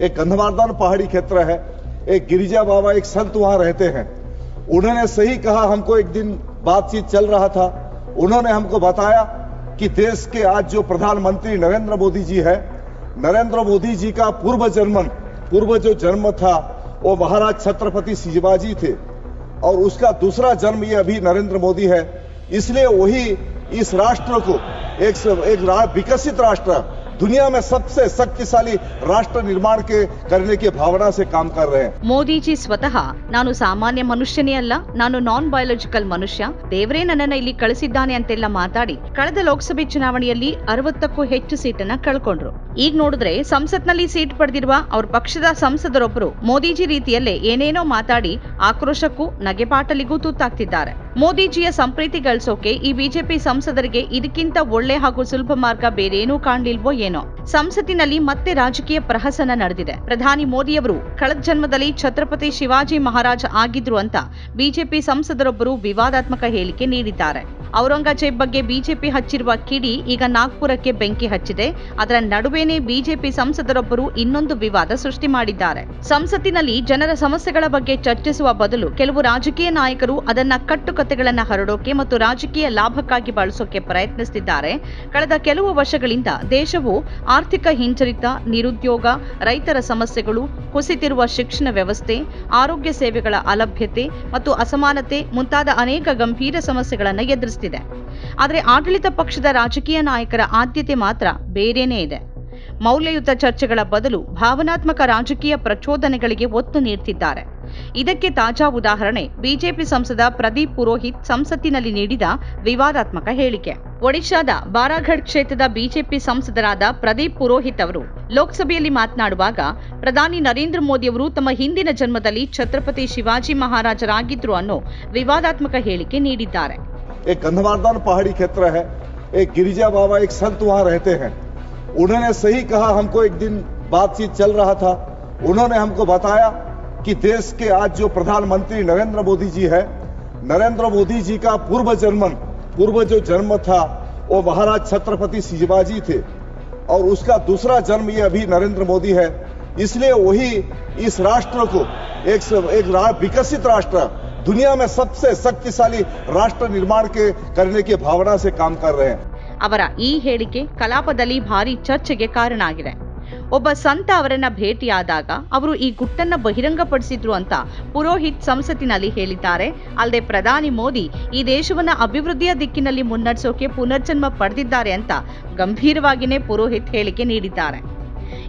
एक गंधमार्दन पहाड़ी क्षेत्र है, एक गिरिजा बाबा, एक संत वहाँ रहते हैं। उन्होंने सही कहा, हमको एक दिन बातचीत चल रहा था। उन्होंने हमको बताया कि देश के आज जो प्रधानमंत्री नरेंद्र मोदी जी है, नरेंद्र मोदी जी का पूर्व जन्म पूर्व जो जन्म था, वो महाराज छत्रपति शिवाजी थे। और उसका दूसरा जन्म ये अभी नरेंद्र मोदी है। इसलिए वही इस राष्ट्र को, एक एक विकसित राष्ट्र दुनिया में सबसे शक्तिशाली राष्ट्र निर्माण के करने की भावना से काम कर रहे हैं ಮೋದಿಜಿ ಸ್ವತಃ ನಾನು ಸಾಮಾನ್ಯ ಮನುಷ್ಯನೇ ಅಲ್ಲ ನಾನು ನಾನ್ ಬಯೋಲಾಜಿಕಲ್ ಮನುಷ್ಯ ದೇವರೇ ನನ್ನನ್ನ ಇಲ್ಲಿ ಕಳಿಸಿದ್ದಾನೆ ಅಂತೆಲ್ಲ ಮಾತಾಡಿ ಕಳೆದ ಲೋಕಸಭೆ ಚುನಾವಣೆಯಲ್ಲಿ ಅರವತ್ತಕ್ಕೂ ಹೆಚ್ಚು ಸೀಟನ್ನ ಕಳ್ಕೊಂಡ್ರು ಈಗ ನೋಡಿದ್ರೆ ಸಂಸತ್ನಲ್ಲಿ ಸೀಟ್ ಪಡೆದಿರುವ ಅವ್ರ ಪಕ್ಷದ ಸಂಸದರೊಬ್ಬರು ಮೋದಿಜಿ ರೀತಿಯಲ್ಲೇ ಏನೇನೋ ಮಾತಾಡಿ ಆಕ್ರೋಶಕ್ಕೂ ನಗೆಪಾಟಲಿಗೂ ತುತ್ತಾಗ್ತಿದ್ದಾರೆ ಮೋದಿಜಿಯ ಸಂಪ್ರೀತಿ ಗಳಿಸೋಕೆ ಈ ಬಿಜೆಪಿ ಸಂಸದರಿಗೆ ಇದಕ್ಕಿಂತ ಒಳ್ಳೆ ಹಾಗೂ ಸುಲಭ ಮಾರ್ಗ ಬೇರೇನೂ ಕಾಣ್ಲಿಲ್ವೋ ಏನೋ ಸಂಸತ್ತಿನಲ್ಲಿ ಮತ್ತೆ ರಾಜಕೀಯ ಪ್ರಹಸನ ನಡೆದಿದೆ. ಪ್ರಧಾನಿ ಮೋದಿಯವರು ಕಳೆದ ಜನ್ಮದಲ್ಲಿ ಛತ್ರಪತಿ ಶಿವಾಜಿ ಮಹಾರಾಜ್ ಆಗಿದ್ರು ಅಂತ ಬಿಜೆಪಿ ಸಂಸದರೊಬ್ಬರು ವಿವಾದಾತ್ಮಕ ಹೇಳಿಕೆ ನೀಡಿದ್ದಾರೆ. ಔರಂಗಜೇಬ್ ಬಗ್ಗೆ ಬಿಜೆಪಿ ಹಚ್ಚಿರುವ ಕಿಡಿ ಈಗ ನಾಗ್ಪುರಕ್ಕೆ ಬೆಂಕಿ ಹಚ್ಚಿದೆ. ಅದರ ನಡುವೆನೇ ಬಿಜೆಪಿ ಸಂಸದರೊಬ್ಬರು ಇನ್ನೊಂದು ವಿವಾದ ಸೃಷ್ಟಿ ಮಾಡಿದ್ದಾರೆ. ಸಂಸತ್ತಿನಲ್ಲಿ ಜನರ ಸಮಸ್ಯೆಗಳ ಬಗ್ಗೆ ಚರ್ಚಿಸುವ ಬದಲು ಕೆಲವು ರಾಜಕೀಯ ನಾಯಕರು ಅದನ್ನ ಕಟ್ಟುಕತೆಗಳನ್ನು ಹರಡೋಕೆ ಮತ್ತು ರಾಜಕೀಯ ಲಾಭಕ್ಕಾಗಿ ಬಳಸೋಕೆ ಪ್ರಯತ್ನಿಸುತ್ತಿದ್ದಾರೆ ಕಳೆದ ಕೆಲವು ವರ್ಷಗಳಿಂದ ದೇಶವು ಆರ್ಥಿಕ ಹಿಂಜರಿತ, ನಿರುದ್ಯೋಗ, ರೈತರ ಸಮಸ್ಯೆಗಳು ಕುಸಿತಿರುವ ಶಿಕ್ಷಣ ವ್ಯವಸ್ಥೆ, ಆರೋಗ್ಯ ಸೇವೆಗಳ ಅಲಭ್ಯತೆ ಮತ್ತು ಅಸಮಾನತೆ ಮುಂತಾದ ಅನೇಕ ಗಂಭೀರ ಸಮಸ್ಯೆಗಳನ್ನು ಎದುರಿಸುತ್ತಿದೆ ಆದರೆ ಆಡಳಿತ ಪಕ್ಷದ ರಾಜಕೀಯ ನಾಯಕರ ಆದ್ಯತೆ ಮಾತ್ರ ಬೇರೇನೇ ಇದೆ. ಮೌಲ್ಯಯುತ ಚರ್ಚೆಗಳ ಬದಲು ಭಾವನಾತ್ಮಕ ರಾಜಕೀಯ ಪ್ರಚೋದನೆಗಳಿಗೆ ಒತ್ತು ನೀಡುತ್ತಿದ್ದಾರೆ ಇದಕ್ಕೆ ತಾಜಾ ಉದಾಹರಣೆ ಬಿಜೆಪಿ ಸಂಸದ ಪ್ರದೀಪ್ ಪುರೋಹಿತ್ ಸಂಸತ್ತಿನಲ್ಲಿ ನೀಡಿದ ವಿವಾದಾತ್ಮಕ ಹೇಳಿಕೆ. ಒಡಿಶಾದ ಬಾರಾಘಡ್ ಕ್ಷೇತ್ರದ ಬಿಜೆಪಿ ಸಂಸದರಾದ ಪ್ರದೀಪ್ ಪುರೋಹಿತ್ ಅವರು ಲೋಕಸಭೆಯಲ್ಲಿ ಮಾತನಾಡುವಾಗ ಪ್ರಧಾನಿ ನರೇಂದ್ರ ಮೋದಿಯವರು ತಮ್ಮ ಹಿಂದಿನ ಜನ್ಮದಲ್ಲಿ ಛತ್ರಪತಿ ಶಿವಾಜಿ ಮಹಾರಾಜರಾಗಿದ್ರು ಅನ್ನೋ ವಿವಾದಾತ್ಮಕ ಹೇಳಿಕೆ ನೀಡಿದ್ದಾರೆ एक गंधमार्दन पहाड़ी क्षेत्र है एक गिरिजा बाबा एक संत वहां रहते हैं उन्होंने सही कहा हमको एक दिन बातचीत चल रहा था उन्होंने हमको बताया कि देश के आज जो प्रधानमंत्री नरेंद्र मोदी जी है नरेंद्र मोदी जी का पूर्व जन्म पूर्व जो जन्म था वो महाराज छत्रपति शिवाजी थे और उसका दूसरा जन्म ये अभी नरेंद्र मोदी है इसलिए वही इस राष्ट्र को एक एक रा, विकसित राष्ट्र दुनिया में सबसे शक्तिशाली राष्ट्र निर्माण के करने की भावना से काम कर रहे हैं ಅವರ ಈ ಹೇಳಿಕೆ ಕಲಾಪದಲ್ಲಿ ಭಾರಿ ಚರ್ಚೆಗೆ ಕಾರಣ ಆಗಿದೆ ಒಬ್ಬ ಸಂತ ಅವರನ್ನ ಭೇಟಿಯಾದಾಗ ಅವರು ಈ ಗುಟ್ಟನ್ನ ಬಹಿರಂಗಪಡಿಸಿದ್ರು ಅಂತ ಪುರೋಹಿತ್ ಸಂಸತ್ತಿನಲ್ಲಿ ಹೇಳಿದ್ದಾರೆ. ಅಲ್ಲದೆ ಪ್ರಧಾನಿ ಮೋದಿ ಈ ದೇಶವನ್ನ ಅಭಿವೃದ್ಧಿಯ ದಿಕ್ಕಿನಲ್ಲಿ ಮುನ್ನಡೆಸೋಕೆ ಪುನರ್ಜನ್ಮ ಪಡೆದಿದ್ದಾರೆ ಅಂತ ಗಂಭೀರವಾಗಿಯೇ ಪುರೋಹಿತ್ ಹೇಳಿಕೆ ನೀಡಿದ್ದಾರೆ.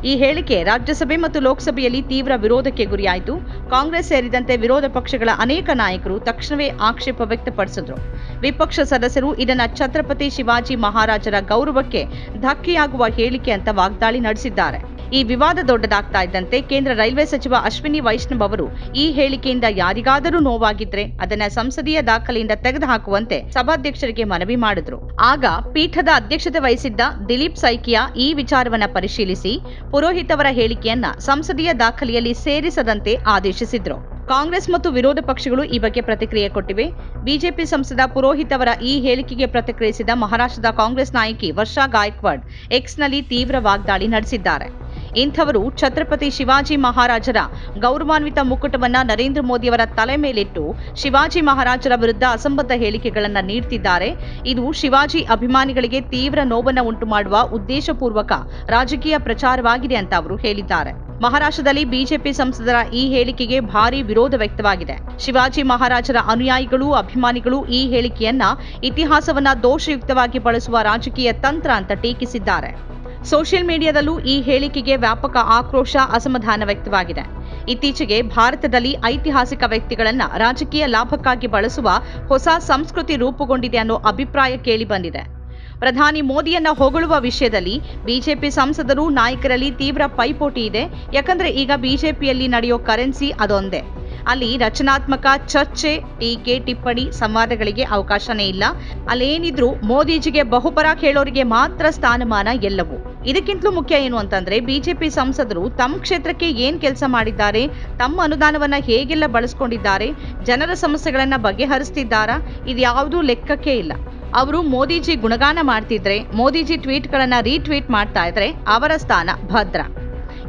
ಈ ಹೇಳಿಕೆ ರಾಜ್ಯಸಭೆ ಮತ್ತು ಲೋಕಸಭೆಯಲ್ಲಿ ತೀವ್ರ ವಿರೋಧಕ್ಕೆ ಗುರಿಯಾಯಿತು. ಕಾಂಗ್ರೆಸ್ ಸೇರಿದಂತೆ ವಿರೋಧ ಪಕ್ಷಗಳ ಅನೇಕ ನಾಯಕರು ತಕ್ಷಣವೇ ಆಕ್ಷೇಪ ವ್ಯಕ್ತಪಡಿಸಿದ್ರು. ವಿಪಕ್ಷ ಸದಸ್ಯರು ಇದನ್ನು ಛತ್ರಪತಿ ಶಿವಾಜಿ ಮಹಾರಾಜರ ಗೌರವಕ್ಕೆ ಧಕ್ಕೆಯಾಗುವ ಹೇಳಿಕೆ ಅಂತ ವಾಗ್ದಾಳಿ ನಡೆಸಿದ್ದಾರೆ. ಈ ವಿವಾದ ದೊಡ್ಡದಾಗ್ತಾ ಇದ್ದಂತೆ ಕೇಂದ್ರ ರೈಲ್ವೆ ಸಚಿವ ಅಶ್ವಿನಿ ವೈಷ್ಣವ್ ಅವರು ಈ ಹೇಳಿಕೆಯಿಂದ ಯಾರಿಗಾದರೂ ನೋವಾಗಿದ್ರೆ ಅದನ್ನ ಸಂಸದೀಯ ದಾಖಲೆಯಿಂದ ತೆಗೆದುಹಾಕುವಂತೆ ಸಭಾಧ್ಯಕ್ಷರಿಗೆ ಮನವಿ ಮಾಡಿದ್ರು. ಆಗ ಪೀಠದ ಅಧ್ಯಕ್ಷತೆ ವಹಿಸಿದ್ದ ದಿಲೀಪ್ ಸೈಕಿಯಾ ಈ ವಿಚಾರವನ್ನ ಪರಿಶೀಲಿಸಿ ಪುರೋಹಿತ್ ಅವರ ಹೇಳಿಕೆಯನ್ನ ಸಂಸದೀಯ ದಾಖಲೆಯಲ್ಲಿ ಸೇರಿಸದಂತೆ ಆದೇಶಿಸಿದ್ರು. ಕಾಂಗ್ರೆಸ್ ಮತ್ತು ವಿರೋಧ ಪಕ್ಷಗಳು ಈ ಬಗ್ಗೆ ಪ್ರತಿಕ್ರಿಯೆ ಕೊಟ್ಟಿವೆ. ಬಿಜೆಪಿ ಸಂಸದ ಪುರೋಹಿತ್ ಅವರ ಈ ಹೇಳಿಕೆಗೆ ಪ್ರತಿಕ್ರಿಯಿಸಿದ ಮಹಾರಾಷ್ಟ್ರದ ಕಾಂಗ್ರೆಸ್ ನಾಯಕಿ ವರ್ಷಾ ಗಾಯಕ್ವಾಡ್ ಎಕ್ಸ್ನಲ್ಲಿ ತೀವ್ರ ವಾಗ್ದಾಳಿ ನಡೆಸಿದ್ದಾರೆ. ಇಂಥವರು ಛತ್ರಪತಿ ಶಿವಾಜಿ ಮಹಾರಾಜರ ಗೌರವಾನ್ವಿತ ಮುಕುಟವನ್ನ ನರೇಂದ್ರ ಮೋದಿಯವರ ತಲೆ ಮೇಲಿಟ್ಟು ಶಿವಾಜಿ ಮಹಾರಾಜರ ವಿರುದ್ಧ ಅಸಂಬದ್ಧ ಹೇಳಿಕೆಗಳನ್ನ ನೀಡುತ್ತಿದ್ದಾರೆ ಇದು ಶಿವಾಜಿ ಅಭಿಮಾನಿಗಳಿಗೆ ತೀವ್ರ ನೋವನ್ನ ಉಂಟು ಮಾಡುವ ಉದ್ದೇಶಪೂರ್ವಕ ರಾಜಕೀಯ ಪ್ರಚಾರವಾಗಿದೆ ಅಂತ ಅವರು ಹೇಳಿದ್ದಾರೆ. ಮಹಾರಾಷ್ಟ್ರದಲ್ಲಿ ಬಿಜೆಪಿ ಸಂಸದರ ಈ ಹೇಳಿಕೆಗೆ ಭಾರಿ ವಿರೋಧ ವ್ಯಕ್ತವಾಗಿದೆ. ಶಿವಾಜಿ ಮಹಾರಾಜರ ಅನುಯಾಯಿಗಳು, ಅಭಿಮಾನಿಗಳು ಈ ಹೇಳಿಕೆಯನ್ನ ಇತಿಹಾಸವನ್ನ ದೋಷಯುಕ್ತವಾಗಿ ಬಳಸುವ ರಾಜಕೀಯ ತಂತ್ರ ಅಂತ ಟೀಕಿಸಿದ್ದಾರೆ. ಸೋಷಿಯಲ್ ಮೀಡಿಯಾದಲ್ಲೂ ಈ ಹೇಳಿಕೆಗೆ ವ್ಯಾಪಕ ಆಕ್ರೋಶ ಅಸಮಾಧಾನ ವ್ಯಕ್ತವಾಗಿದೆ. ಇತ್ತೀಚೆಗೆ ಭಾರತದಲ್ಲಿ ಐತಿಹಾಸಿಕ ವ್ಯಕ್ತಿಗಳನ್ನು ರಾಜಕೀಯ ಲಾಭಕ್ಕಾಗಿ ಬಳಸುವ ಹೊಸ ಸಂಸ್ಕೃತಿ ರೂಪುಗೊಂಡಿದೆ ಅನ್ನೋ ಅಭಿಪ್ರಾಯ ಕೇಳಿಬಂದಿದೆ ಪ್ರಧಾನಿ ಮೋದಿಯನ್ನ ಹೊಗಳುವ ವಿಷಯದಲ್ಲಿ ಬಿಜೆಪಿ ಸಂಸದರು ನಾಯಕರಲ್ಲಿ ತೀವ್ರ ಪೈಪೋಟಿ ಇದೆ. ಯಾಕಂದ್ರೆ ಈಗ ಬಿಜೆಪಿಯಲ್ಲಿ ನಡೆಯೋ ಕರೆನ್ಸಿ ಅದೊಂದೇ. ಅಲ್ಲಿ ರಚನಾತ್ಮಕ ಚರ್ಚೆ, ಟೀಕೆ, ಟಿಪ್ಪಣಿ ಸಂವಾದಗಳಿಗೆ ಅವಕಾಶನೇ ಇಲ್ಲ. ಅಲ್ಲೇನಿದ್ರು ಮೋದಿಜಿಗೆ ಬಹುಪರ ಕೇಳೋರಿಗೆ ಮಾತ್ರ ಸ್ಥಾನಮಾನ ಎಲ್ಲವೂ. ಇದಕ್ಕಿಂತಲೂ ಮುಖ್ಯ ಏನು ಅಂತಂದ್ರೆ ಬಿಜೆಪಿ ಸಂಸದರು ತಮ್ಮ ಕ್ಷೇತ್ರಕ್ಕೆ ಏನ್ ಕೆಲಸ ಮಾಡಿದ್ದಾರೆ, ತಮ್ಮ ಅನುದಾನವನ್ನ ಹೇಗೆಲ್ಲ ಬಳಸ್ಕೊಂಡಿದ್ದಾರೆ, ಜನರ ಸಮಸ್ಯೆಗಳನ್ನ ಬಗೆಹರಿಸ್ತಿದ್ದಾರಾ ಇದ್ಯಾವುದೂ ಲೆಕ್ಕಕ್ಕೆ ಇಲ್ಲ. ಅವರು ಮೋದಿಜಿ ಗುಣಗಾನ ಮಾಡ್ತಿದ್ರೆ, ಮೋದಿಜಿ ಟ್ವೀಟ್ಗಳನ್ನ ರೀಟ್ವೀಟ್ ಮಾಡ್ತಾ ಇದ್ರೆ ಅವರ ಸ್ಥಾನ ಭದ್ರ.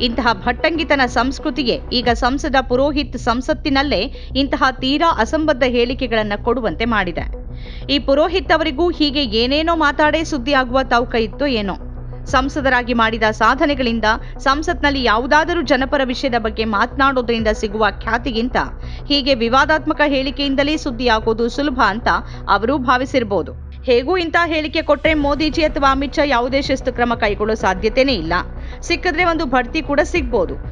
ಇಂತಹ ಭಟ್ಟಂಗಿತನ ಸಂಸ್ಕೃತಿಗೆ ಈಗ ಸಂಸದ ಪುರೋಹಿತ್ ಸಂಸತ್ತಿನಲ್ಲೇ ಇಂತಹ ತೀರಾ ಅಸಂಬದ್ಧ ಹೇಳಿಕೆಗಳನ್ನು ಕೊಡುವಂತೆ ಮಾಡಿದೆ. ಈ ಪುರೋಹಿತ್ ಅವರಿಗೂ ಹೀಗೆ ಏನೇನೋ ಮಾತಾಡೇ ಸುದ್ದಿ ಆಗುವ ತೌಕ ಇತ್ತೋ ಏನೋ. ಸಂಸದರಾಗಿ ಮಾಡಿದ ಸಾಧನೆಗಳಿಂದ ಸಂಸತ್ನಲ್ಲಿ ಯಾವುದಾದರೂ ಜನಪರ ವಿಷಯದ ಬಗ್ಗೆ ಮಾತನಾಡೋದ್ರಿಂದ ಸಿಗುವ ಖ್ಯಾತಿಗಿಂತ ಹೀಗೆ ವಿವಾದಾತ್ಮಕ ಹೇಳಿಕೆಯಿಂದಲೇ ಸುದ್ದಿಯಾಗೋದು ಸುಲಭ ಅಂತ ಅವರು ಭಾವಿಸಿರಬಹುದು ಹೇಗೂ ಇಂತಹ ಹೇಳಿಕೆ ಕೊಟ್ಟರೆ ಮೋದಿಜಿ ಅಥವಾ ಅಮಿತ್ ಶಾ ಯಾವುದೇ ಶಿಸ್ತು ಕ್ರಮ ಕೈಗೊಳ್ಳೋ ಸಾಧ್ಯತೆನೇ ಇಲ್ಲ. ಸಿಕ್ಕಿದ್ರೆ ಒಂದು ಬಡ್ತಿ ಕೂಡ ಸಿಗ್ಬೋದು.